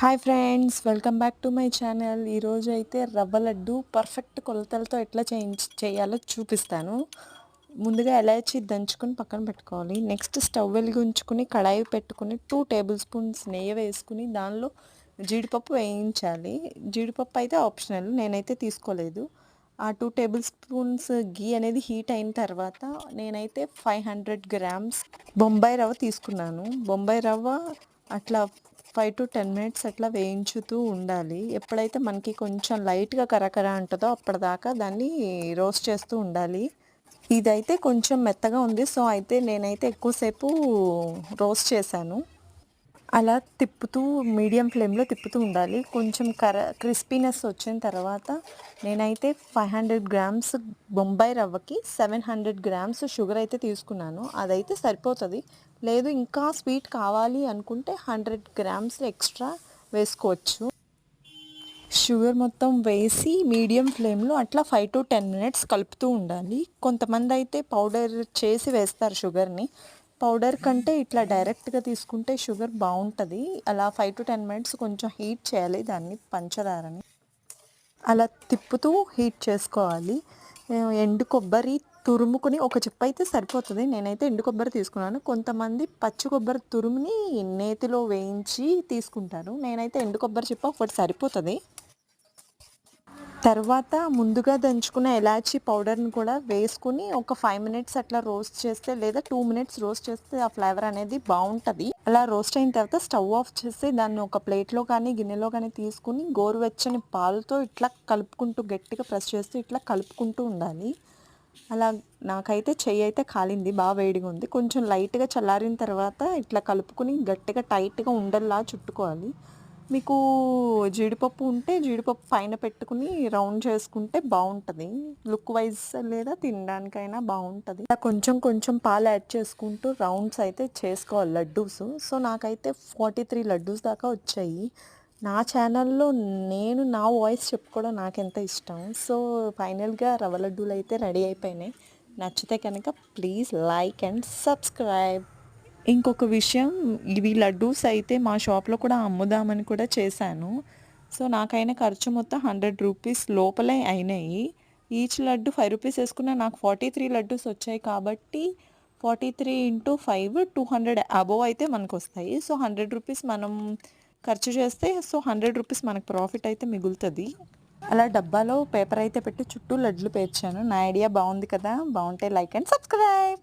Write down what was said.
Hi friends welcome back to my channel ఈరోజు అయితే రవ్వ లడ్డు పర్ఫెక్ట్ కొలతలతో ఎట్లా చేయించి చేయాలో చూపిస్తాను. ముందుగా ఎలాచి దంచుకొని పక్కన పెట్టుకోవాలి. నెక్స్ట్ స్టవ్ వెలిగించుకుని కడాయి పెట్టుకుని టూ టేబుల్ స్పూన్స్ నెయ్యి వేసుకుని దానిలో జీడిపప్పు వేయించాలి. జీడిపప్పు అయితే ఆప్షనల్ నేనైతే తీసుకోలేదు. ఆ టూ టేబుల్ స్పూన్స్ గీ అనేది హీట్ అయిన తర్వాత నేనైతే ఫైవ్ హండ్రెడ్ గ్రామ్స్ బొంబాయి రవ్వ తీసుకున్నాను. బొంబాయి రవ్వ అట్లా ఫైవ్ టు టెన్ మినిట్స్ అట్లా వేయించుతూ ఉండాలి. ఎప్పుడైతే మనకి కొంచెం లైట్గా కరకర ఉంటుందో అప్పటిదాకా దాన్ని రోస్ట్ చేస్తూ ఉండాలి. ఇదైతే కొంచెం మెత్తగా ఉంది. సో అయితే నేనైతే ఎక్కువసేపు రోస్ట్ చేశాను. అలా తిప్పుతూ మీడియం ఫ్లేమ్లో తిప్పుతూ ఉండాలి. కొంచెం కర క్రిస్పీనెస్ వచ్చిన తర్వాత నేనైతే ఫైవ్ హండ్రెడ్ గ్రామ్స్ బొంబాయి రవ్వకి సెవెన్ హండ్రెడ్ గ్రామ్స్ షుగర్ అయితే తీసుకున్నాను. అదైతే సరిపోతుంది. లేదు ఇంకా స్వీట్ కావాలి అనుకుంటే హండ్రెడ్ గ్రామ్స్ ఎక్స్ట్రా వేసుకోవచ్చు. షుగర్ మొత్తం వేసి మీడియం ఫ్లేమ్లో అట్లా ఫైవ్ టు టెన్ మినిట్స్ కలుపుతూ ఉండాలి. కొంతమంది అయితే పౌడర్ చేసి వేస్తారు షుగర్ని. పౌడర్ కంటే ఇట్లా డైరెక్ట్గా తీసుకుంటే షుగర్ బాగుంటుంది అలా ఫైవ్ టు టెన్ మినిట్స్ కొంచెం హీట్ చేయాలి. దాన్ని పంచదారని. అలా తిప్పుతూ హీట్ చేసుకోవాలి. ఎండు కొబ్బరి తురుముకుని ఒక చిప్ప అయితే సరిపోతుంది. నేనైతే ఎండు కొబ్బరి తీసుకున్నాను. కొంతమంది పచ్చి కొబ్బరి తురుముని నేతిలో వేయించి తీసుకుంటారు. నేనైతే ఎండు కొబ్బరి చిప్ప ఒకటి సరిపోతుంది. తర్వాత ముందుగా దంచుకున్న ఎలాచీ పౌడర్ని కూడా వేసుకుని ఒక ఫైవ్ మినిట్స్ అట్లా రోస్ట్ చేస్తే లేదా టూ మినిట్స్ రోస్ట్ చేస్తే ఆ ఫ్లేవర్ అనేది బాగుంటుంది అలా రోస్ట్ అయిన తర్వాత స్టవ్ ఆఫ్ చేసి దాన్ని ఒక ప్లేట్లో కానీ గిన్నెలో కానీ తీసుకుని గోరువెచ్చని పాలతో ఇట్లా కలుపుకుంటూ గట్టిగా ప్రెస్ చేస్తూ ఇట్లా కలుపుకుంటూ ఉండాలి. అలా నాకైతే చెయ్యి అయితే కాలింది బాగా వేడిగా ఉంది. కొంచెం లైట్గా చల్లారిన తర్వాత ఇట్లా కలుపుకుని గట్టిగా టైట్గా ఉండల్లా చుట్టుకోవాలి. మీకు జీడిపప్పు ఉంటే జీడిపప్పు పైన పెట్టుకుని రౌండ్ చేసుకుంటే బాగుంటుంది. లుక్ వైజ్ లేదా తినడానికైనా బాగుంటుంది. కొంచెం కొంచెం పాలు యాడ్ చేసుకుంటూ రౌండ్స్ అయితే చేసుకోవాలి లడ్డూస్. సో నాకైతే ఫార్టీ త్రీ లడ్డూస్ దాకా వచ్చాయి. నా ఛానల్లో నేను నా వాయిస్ చెప్పుకోవడం నాకెంత ఇష్టం. సో ఫైనల్గా రవ్వ లడ్డూలు అయితే రెడీ అయిపోయినాయి. నచ్చితే కనుక ప్లీజ్ లైక్ అండ్ సబ్స్క్రైబ్. ఇంకొక విషయం ఇవి లడ్డూస్ అయితే మా షాప్లో కూడా అమ్ముదామని కూడా చేశాను. సో నాకైనా ఖర్చు మొత్తం హండ్రెడ్ రూపీస్ లోపలే అయినాయి. ఈచ్ లడ్డు ఫైవ్ రూపీస్ వేసుకున్న నాకు ఫార్టీ త్రీ లడ్డూస్ వచ్చాయి కాబట్టి forty three into five two hundred above అయితే మనకు వస్తాయి సో హండ్రెడ్ రూపీస్ మనం ఖర్చు చేస్తే సో హండ్రెడ్ రూపీస్ మనకు ప్రాఫిట్ అయితే మిగులుతుంది. అలా డబ్బాలో పేపర్ అయితే పెట్టి చుట్టూ లడ్లు పేర్చాను. నా ఐడియా బాగుంది కదా! బాగుంటే లైక్ అండ్ సబ్స్క్రైబ్!